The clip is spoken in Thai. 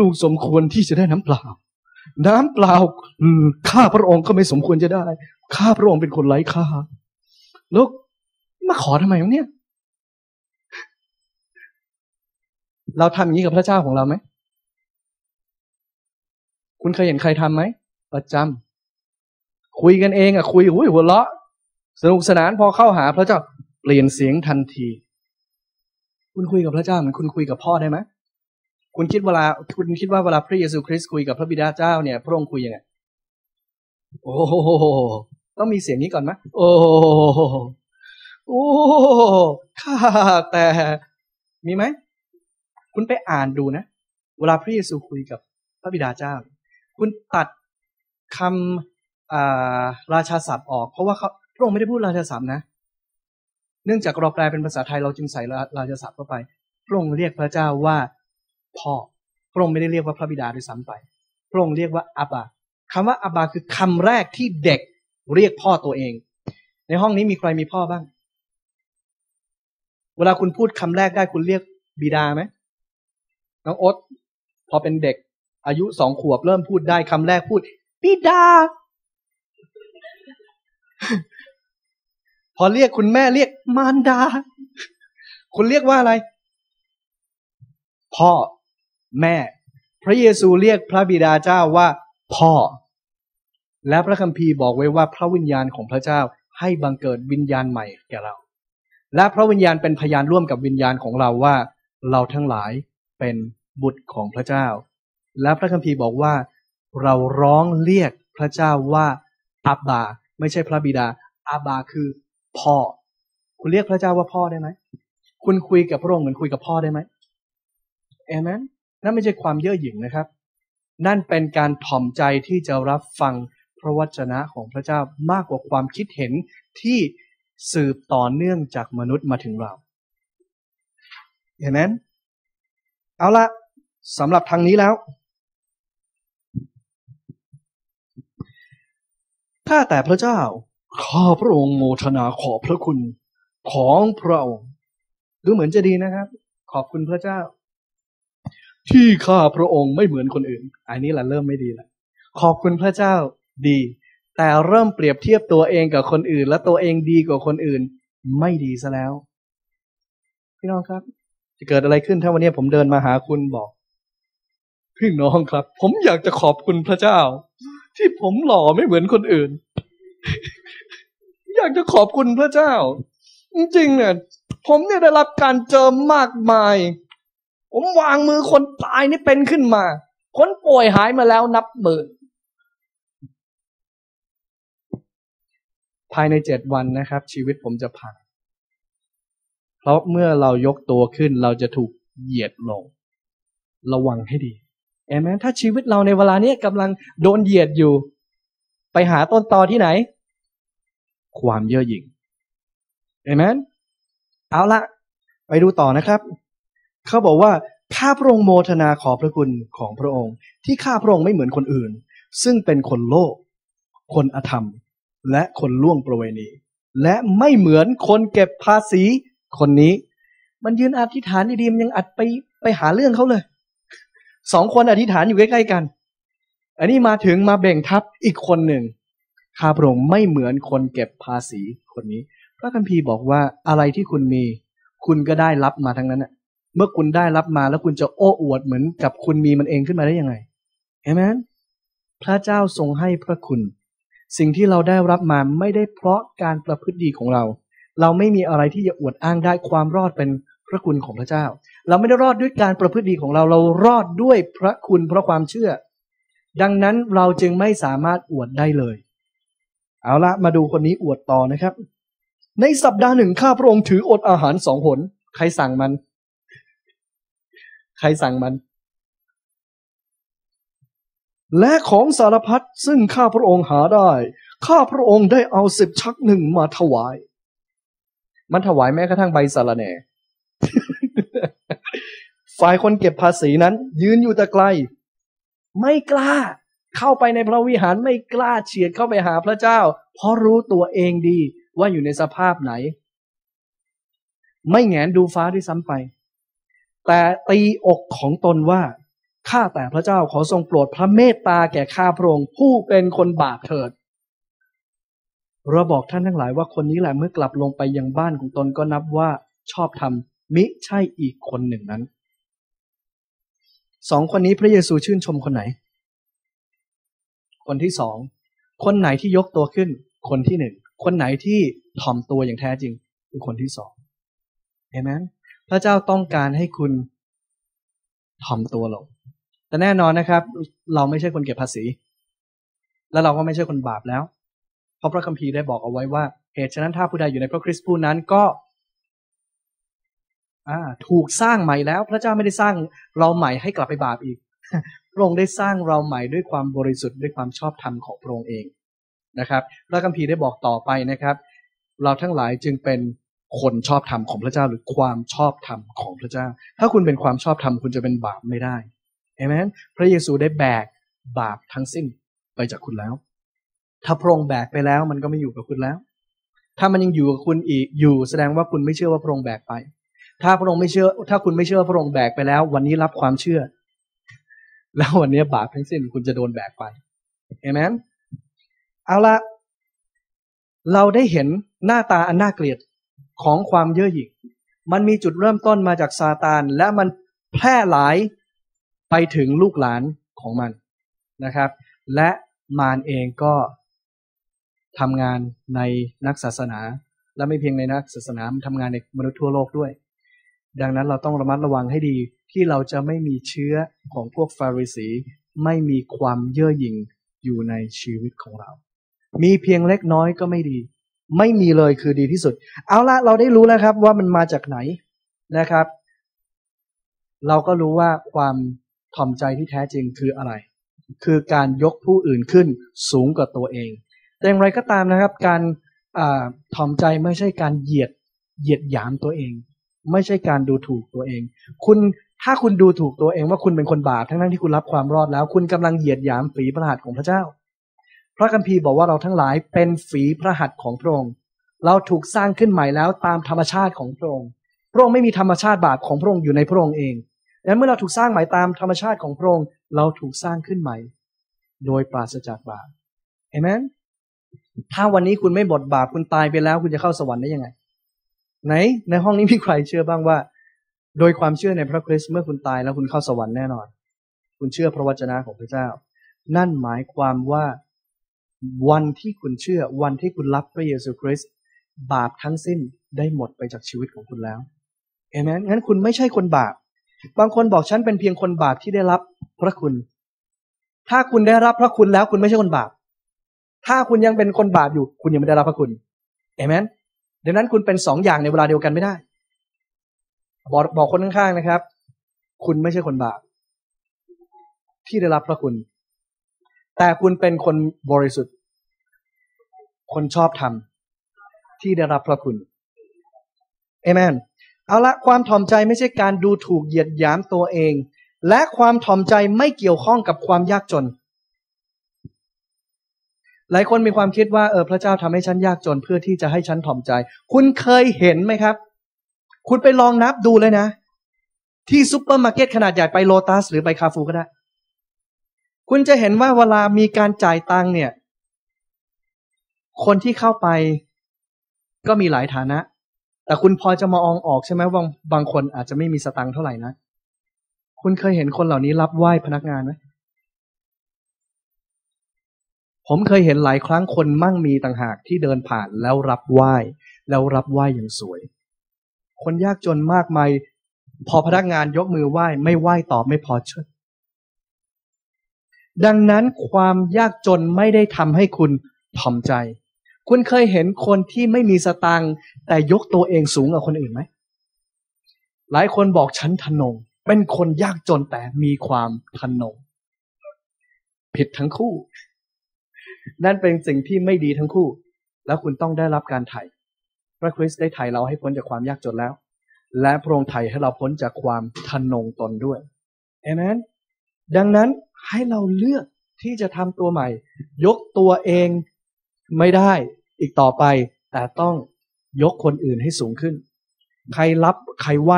ลูกสมควรที่จะได้น้ำเปล่า น้ำเปล่าข้าพระองค์ก็ไม่สมควรจะได้ ข้าพระองค์เป็นคนไร้ค่า แล้วมาขอทำไมวะเนี่ย เราทำอย่างนี้กับพระเจ้าของเราไหม คุณเคยเห็นใครทำไหม ประจำ คุยกันเองอะคุยอุ้ยหัวเราะ สนุกสนานพอเข้าหาพระเจ้า เปลี่ยนเสียงทันที คุณคุยกับพระเจ้าเหมือนคุณคุยกับพ่อได้ไหม คุณคิดเวลาคุณคิดว่าเวลาพระเยซูคริสต์คุยกับพระบิดาเจ้าเนี่ยพระองค์คุยยังไงโอ้โหต้องมีเสียงนี้ก่อนไหมโอ้โอ้ข้าแต่มีไหมคุณไปอ่านดูนะ เวลาพระเยซูคุยกับพระบิดาเจ้า คุณตัดคำราชาศัพท์ออก เพราะว่าเขาพระองค์ไม่ได้พูดราชาศัพท์นะ เนื่องจากเราแปลเป็นภาษาไทยเราจึงใส่ราชาศัพท์เข้าไป พระองค์เรียกพระเจ้าว่า พ่อ พระองค์ไม่ได้เรียกว่าพระบิดาด้วยซ้ำไป พระองค์เรียกว่าอับบาคำว่าอับบาคือคำแรกที่เด็กเรียกพ่อตัวเอง ในห้องนี้มีใครมีพ่อบ้าง เวลาคุณพูดคำแรกได้คุณเรียกบิดาไหมน้องอดพอเป็นเด็ก อายุสองขวบเริ่มพูดได้คำแรกพูดบิดา พอเรียกคุณแม่เรียกมารดา คุณเรียกว่าอะไร พ่อ แม่ พระเยซูเรียกพระบิดาเจ้าว่าพ่อ และพระคัมภีร์บอกไว้ว่าพระวิญญาณของพระเจ้าให้บังเกิดวิญญาณใหม่แก่เรา และพระวิญญาณเป็นพยานร่วมกับวิญญาณของเราว่า เราทั้งหลายเป็นบุตรของพระเจ้า และพระคัมภีร์บอกว่า เราร้องเรียกพระเจ้าว่าอับบา ไม่ใช่พระบิดาอับบาคือพ่อ คุณเรียกพระเจ้าว่าพ่อได้ไหม คุณคุยกับพระองค์เหมือนคุยกับพ่อได้ไหมเอเมน นั่นไม่ใช่ความเย่อหยิ่งนะครับ นั่นเป็นการถ่อมใจที่จะรับฟังพระวจนะของพระเจ้ามากกว่าความคิดเห็นที่สืบต่อเนื่องจากมนุษย์มาถึงเรา เห็นไหมเอาละสำหรับทางนี้แล้วถ้าแต่พระเจ้าข้าพระองค์โมทนาขอพระคุณของพระองค์ดูเหมือนจะดีนะครับ ขอบคุณพระเจ้า ที่ข้าพระองค์ไม่เหมือนคนอื่น อันนี้แหละเริ่มไม่ดีแล้วขอบคุณพระเจ้าดี แต่เริ่มเปรียบเทียบตัวเองกับคนอื่น และตัวเองดีกว่าคนอื่น ไม่ดีซะแล้ว พี่น้องครับ จะเกิดอะไรขึ้นถ้าวันนี้ผมเดินมาหาคุณบอกพี่น้องครับ ผมอยากจะขอบคุณพระเจ้า ที่ผมหล่อไม่เหมือนคนอื่น อยากจะขอบคุณพระเจ้า จริงๆเนี่ยผมเนี่ยได้รับการเจอมากมาย ผมวางมือคนตายนี่เป็นขึ้นมา คนป่วยหายมาแล้วนับหมื่น ภายในเจ็ดวันนะครับ ชีวิตผมจะพัง เพราะเมื่อเรายกตัวขึ้นเราจะถูกเหยียดลง ระวังให้ดีเอเมนถ้าชีวิตเราในเวลานี้กำลังโดนเหยียดอยู่ ไปหาต้นตอที่ไหน ความเย่อหยิ่งเอเมนเอาละไปดูต่อนะครับ เขาบอกว่าข้าพระองค์โมทนาขอพระคุณของพระองค์ ที่ข้าพระองค์ไม่เหมือนคนอื่น ซึ่งเป็นคนโลก คนอธรรม และคนล่วงประเวณี และไม่เหมือนคนเก็บภาษีคนนี้ มันยืนอธิษฐานดีๆมันยังอัดไปไปหาเรื่องเขาเลยสองคนอธิษฐานอยู่ใกล้ๆกัน อันนี้มาถึงมาแบ่งทับอีกคนหนึ่งข้าพระองค์ไม่เหมือนคนเก็บภาษีคนนี้ พระคัมภีร์บอกว่าอะไรที่คุณมี คุณก็ได้รับมาทั้งนั้นนะ เมื่อคุณได้รับมาแล้วคุณจะโอ้อวดเหมือนกับคุณมีมันเองขึ้นมาได้ยังไงเห็นไหมพระเจ้าทรงให้พระคุณ สิ่งที่เราได้รับมาไม่ได้เพราะการประพฤติดีของเรา เราไม่มีอะไรที่จะอวดอ้างได้ความรอดเป็นพระคุณของพระเจ้า เราไม่ได้รอดด้วยการประพฤติดีของเรา เรารอดด้วยพระคุณเพราะความเชื่อ ดังนั้นเราจึงไม่สามารถอวดได้เลย เอาละมาดูคนนี้อวดต่อนะครับ ในสัปดาห์หนึ่งข้าพระองค์ถืออดอาหารสองผลใครสั่งมัน ใครสั่งมัน และของสารพัดซึ่งข้าพระองค์หาได้ ข้าพระองค์ได้เอาสิบชักหนึ่งมาถวาย มันถวายแม้กระทั่งใบสารแหน่ฝ่ายคนเก็บภาษีนั้น ยืนอยู่แต่ไกล ไม่กล้า เข้าไปในพระวิหารไม่กล้าเฉียดเข้าไปหาพระเจ้า เพราะรู้ตัวเองดีว่าอยู่ในสภาพไหน ไม่แงนดูฟ้าด้วยซ้ำไป แต่ตีอกของตนว่าข้าแต่พระเจ้าขอทรงโปรดพระเมตตาแก่ข้าพระองค์ผู้เป็นคนบาปเถิด เราบอกท่านทั้งหลายว่าคนนี้แหละเมื่อกลับลงไปยังบ้านของตนก็นับว่าชอบทำมิใช่อีกคนหนึ่งนั้นสองคนนี้พระเยซูชื่นชมคนไหน คนที่สอง คนไหนที่ยกตัวขึ้น คนที่หนึ่ง คนไหนที่ถ่อมตัวอย่างแท้จริง คือคนที่สองเห็นไหม พระเจ้าต้องการให้คุณถ่อมตัวลง แต่แน่นอนนะครับ เราไม่ใช่คนเก็บภาษี และเราก็ไม่ใช่คนบาปแล้ว เพราะพระคัมภีร์ได้บอกเอาไว้ว่า เหตุฉะนั้นถ้าผู้ใดอยู่ในพระคริสต์ผู้นั้นก็ถูกสร้างใหม่แล้ว พระเจ้าไม่ได้สร้างเราใหม่ให้กลับไปบาปอีกพระองค์ได้สร้างเราใหม่ด้วยความบริสุทธิ์ด้วยความชอบธรรมของพระองค์เองนะครับ พระคัมภีร์ได้บอกต่อไปนะครับ เราทั้งหลายจึงเป็น คนชอบธรรมของพระเจ้าหรือความชอบธรรมของพระเจ้า ถ้าคุณเป็นความชอบธรรมคุณจะเป็นบาปไม่ได้เอเมนพระเยซูได้แบกบาปทั้งสิ้นไปจากคุณแล้ว ถ้าพระองค์แบกไปแล้วมันก็ไม่อยู่กับคุณแล้ว ถ้ามันยังอยู่กับคุณอีกอยู่ แสดงว่าคุณไม่เชื่อว่าพระองค์แบกไป ถ้าพระองค์ไม่เชื่อ ถ้าคุณไม่เชื่อพระองค์แบกไปแล้ว วันนี้รับความเชื่อ แล้ววันนี้บาปทั้งสิ้นคุณจะโดนแบกไปเอเมนเอาละเราได้เห็นหน้าตาอันน่าเกลียด ของความเย่อหยิ่งมันมีจุดเริ่มต้นมาจากซาตาน และมันแพร่หลายไปถึงลูกหลานของมันนะครับ และมารเองก็ทำงานในนักศาสนา และไม่เพียงในนักศาสนามันทำงานในมนุษย์ทั่วโลกด้วย ดังนั้นเราต้องระมัดระวังให้ดีที่เราจะไม่มีเชื้อของพวกฟาริสี ไม่มีความเย่อหยิ่งอยู่ในชีวิตของเรา มีเพียงเล็กน้อยก็ไม่ดี ไม่มีเลยคือดีที่สุด เอาละเราได้รู้แล้วครับว่ามันมาจากไหนนะครับ เราก็รู้ว่าความถ่อมใจที่แท้จริงคืออะไร คือการยกผู้อื่นขึ้นสูงกว่าตัวเอง แต่อย่างไรก็ตามนะครับ การถ่อมใจไม่ใช่การเหยียดเหยียดหยามตัวเอง ไม่ใช่การดูถูกตัวเอง คุณถ้าคุณดูถูกตัวเองว่าคุณเป็นคนบาปทั้งนั้นที่คุณรับความรอดแล้ว คุณกำลังเหยียดหยามฝีพระหัตถ์ของพระเจ้า พระคัมภีร์บอกว่าเราทั้งหลายเป็นฝีพระหัตถ์ของพระองค์ เราถูกสร้างขึ้นใหม่แล้วตามธรรมชาติของพระองค์ พระองค์ไม่มีธรรมชาติบาปของพระองค์อยู่ในพระองค์เองดังนั้นเมื่อเราถูกสร้างใหม่ตามธรรมชาติของพระองค์ เราถูกสร้างขึ้นใหม่ โดยปราศจากบาปเห็นถ้าวันนี้คุณไม่บดบาปคุณตายไปแล้ว คุณจะเข้าสวรรค์ได้ยังไง ไหน ในห้องนี้มีใครเชื่อบ้างว่า โดยความเชื่อในพระคริสต์เมื่อคุณตายแล้วคุณเข้าสวรรค์แน่นอน คุณเชื่อพระวจนะของพระเจ้า นั่นหมายความว่า วันที่คุณเชื่อวันที่คุณรับพระเยซูคริสต์บาปทั้งสิ้นได้หมดไปจากชีวิตของคุณแล้วเอเมนงั้นคุณไม่ใช่คนบาป บางคนบอกฉันเป็นเพียงคนบาปที่ได้รับพระคุณ ถ้าคุณได้รับพระคุณแล้วคุณไม่ใช่คนบาป ถ้าคุณยังเป็นคนบาปอยู่ คุณยังไม่ได้รับพระคุณเอเมนดังนั้นคุณเป็นสองอย่างในเวลาเดียวกันไม่ได้ บอกบอกคนข้างๆนะครับ คุณไม่ใช่คนบาป ที่ได้รับพระคุณ แต่คุณเป็นคนบริสุทธิ์ คนชอบธรรมที่ได้รับพระคุณเอเมนเอาละความถ่อมใจไม่ใช่การดูถูกเหยียดหยามตัวเอง และความถ่อมใจไม่เกี่ยวข้องกับความยากจน หลายคนมีความคิดว่าเออพระเจ้าทำให้ฉันยากจนเพื่อที่จะให้ฉันถ่อมใจ คุณเคยเห็นไหมครับ คุณไปลองนับดูเลยนะ ที่ซุปเปอร์มาร์เก็ตขนาดใหญ่ไปโลตัสหรือไปคาฟูก็ได้ คุณจะเห็นว่าเวลามีการจ่ายตังเนี่ย คนที่เข้าไปก็มีหลายฐานะ แต่คุณพอจะมาองออกใช่ไหมว่าบางคนอาจจะไม่มีสตังค์เท่าไหร่นะ คุณเคยเห็นคนเหล่านี้รับไหว้พนักงานไหมผมเคยเห็นหลายครั้งคนมั่งมีต่างหากที่เดินผ่านแล้วรับไหว้ แล้วรับไหว้อย่างสวย คนยากจนมากมายพอพนักงานยกมือไหว้ ไม่ไหว้ตอบไม่พอเช ดังนั้นความยากจนไม่ได้ทำให้คุณถ่อมใจ คุณเคยเห็นคนที่ไม่มีสตังค์แต่ยกตัวเองสูงกว่าคนอื่นไหม หลายคนบอกฉันทนง เป็นคนยากจนแต่มีความทนง ผิดทั้งคู่ นั่นเป็นสิ่งที่ไม่ดีทั้งคู่ แล้วคุณต้องได้รับการไถ่พระคริสต์ได้ไถ่เราให้พ้นจากความยากจนแล้ว และพระองค์ไถ่ให้เราพ้นจากความทนงตนด้วยเอเมนดังนั้น ให้เราเลือกที่จะทำตัวใหม่ ยกตัวเองไม่ได้อีกต่อไป แต่ต้องยกคนอื่นให้สูงขึ้น ใครรับใครไหว